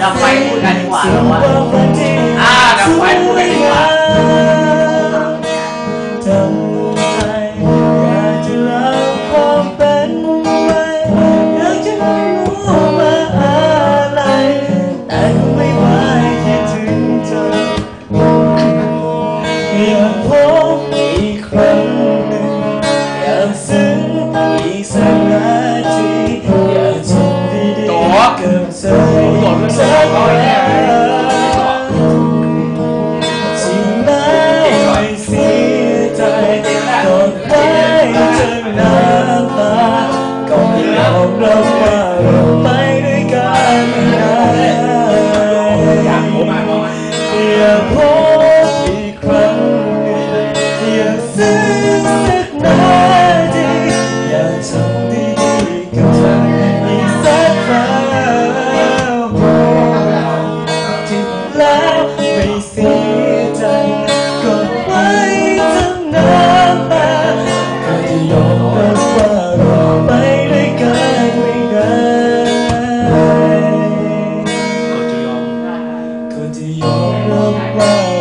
ดับไฟพูดกันดีกว่าเหรอวะอ่าดับไฟพูดกันดีกว่าทำใจอยากจะเล่าความเป็นจะไหวคิดถึงเธออยากพบอีกครั้งหนึ่งอยากซึ้งอีกสัก ๆกับเธอสักครั้งที่ไม่เสียใจกอดไว้จนน้ำตาก็ยอมรับว่าเราไปด้วยกันไม่ได้อยากพบอีกครั้งหนึ่ากซึ้ง แล้วไม่เสียใจก็ไว้ทั้งน้ำตาก็จะยอมรับว่าเราไปด้กันไม่ได้ก็จะยอมรับว่า